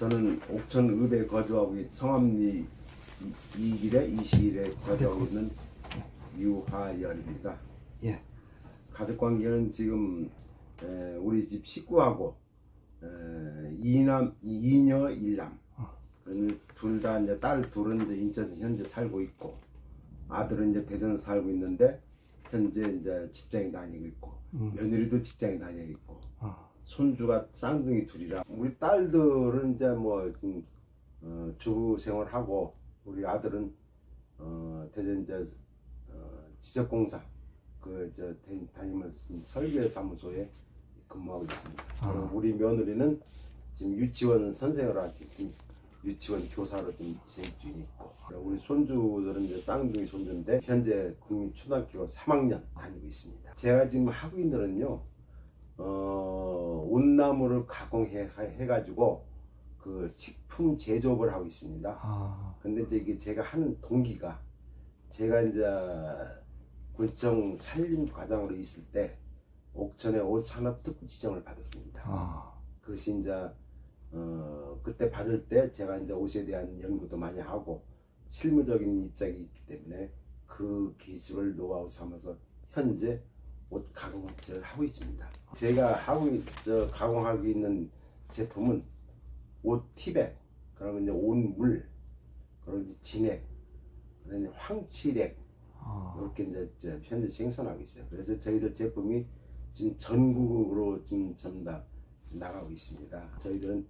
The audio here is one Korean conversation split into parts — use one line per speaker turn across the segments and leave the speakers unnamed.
저는 옥천 읍에 거주하고 있- 성암리 2길에 20일에 거주하고 있는 유하연입니다.
예.
가족 관계는 지금 에, 우리 집 식구하고 에, 이남 이녀 일남 둘다 이제 딸 둘은 이제 인천에서 현재 살고 있고 아들은 이제 대전에 살고 있는데 현재 이제 직장에 다니고 있고 며느리도 직장에 다니고 있고
아.
손주가 쌍둥이 둘이라 우리 딸들은 이제 뭐 좀, 어, 주부 생활하고 우리 아들은 어, 대전 이제 어, 지적공사 그저 다니면서 지금 설계 사무소에 근무하고 있습니다. 그리고 우리 며느리는 지금 유치원 선생으로 지금 유치원 교사로 좀 재직 중에 있고 우리 손주들은 이제 쌍둥이 손주인데 현재 국민초등학교 3학년 다니고 있습니다. 제가 지금 하고 있는 일은요. 어, 온나무를 가공해 해가지고 그 식품 제조업을 하고 있습니다.
아.
근데 이제 이게 제가 하는 동기가 제가 이제 군청 산림 과장으로 있을 때 옥천에 옷산업 특구 지정을 받았습니다.
아.
그것이 이제 어, 그때 받을 때 제가 이제 옷에 대한 연구도 많이 하고 실무적인 입장이 있기 때문에 그 기술을 노하우 삼아서 현재 옷 가공 업체를 하고 있습니다. 제가 하고 있, 저 가공하고 있는 제품은 옷 티백, 그리고 이제 온물, 그리고 이제 진액, 그다음에 황칠액
아.
이렇게 이제 저 현재 생산하고 있어요. 그래서 저희들 제품이 지금 전국으로 지금 전부 다 나가고 있습니다. 저희들은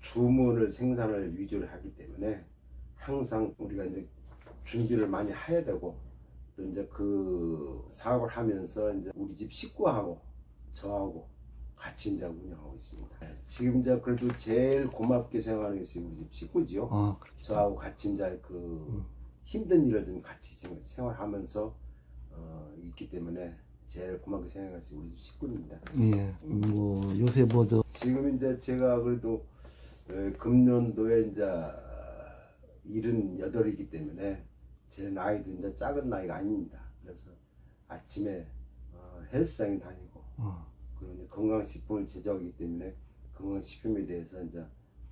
주문을 생산을 위주로 하기 때문에 항상 우리가 이제 준비를 많이 해야 되고 또 이제 그 사업을 하면서 이제 우리 집 식구하고 저하고 같이 이제 운영하고 있습니다. 지금 이제 그래도 제일 고맙게 생각하는 것이 우리 집 식구지요.
아.
저하고 같이 이제 그 힘든 일을 좀 같이 지금 생활하면서 어, 있기 때문에 제일 고맙게 생각할 수 우리 집 식구입니다.
예. 뭐 요새 뭐저
지금 이제 제가 그래도 에, 금년도에 이제 일흔 여덟이기 때문에 제 나이도 이제 작은 나이가 아닙니다. 그래서 아침에 어, 헬스장에 다니고
어.
그리고 건강식품을 제조하기 때문에 건강식품에 대해서 이제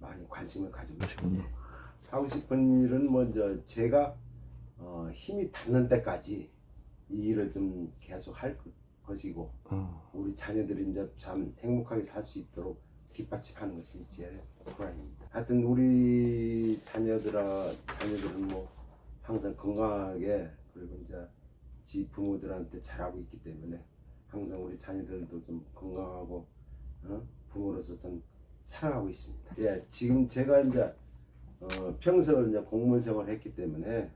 많이 관심을 가지고 있습니다. 하고 싶은 일은 먼저 제가 어, 힘이 닿는 때까지 이 일을 좀 계속 할 것- 것이고
어.
우리 자녀들이 이제 참 행복하게 살 수 있도록 뒷받침하는 것이 제 프라임입니다. 하여튼 우리 자녀들아 자녀들은 뭐 항상 건강하게 그리고 이제 지 부모들한테 잘하고 있기 때문에 항상 우리 자녀들도 좀 건강하고 어? 부모로서 좀 사랑하고 있습니다. 예, 지금 제가 이제 어, 평소 이제 공무원 생활을 했기 때문에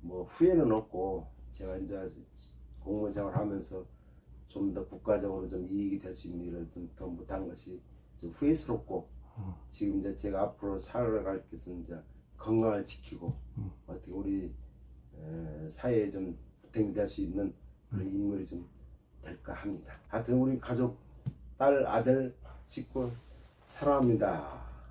뭐 후회는 없고 제가 이제 공무원 생활하면서 좀 더 국가적으로 좀 이익이 될 수 있는 일을 좀 더 못한 것이 좀 후회스럽고 지금 이제 제가 앞으로 살아갈 것은 이제 건강을 지키고 어떻게 우리 에, 사회에 좀 보탬이 될 수 있는 그런 인물이 좀 될까 합니다. 하여튼 우리 가족 딸 아들 식구 사랑합니다.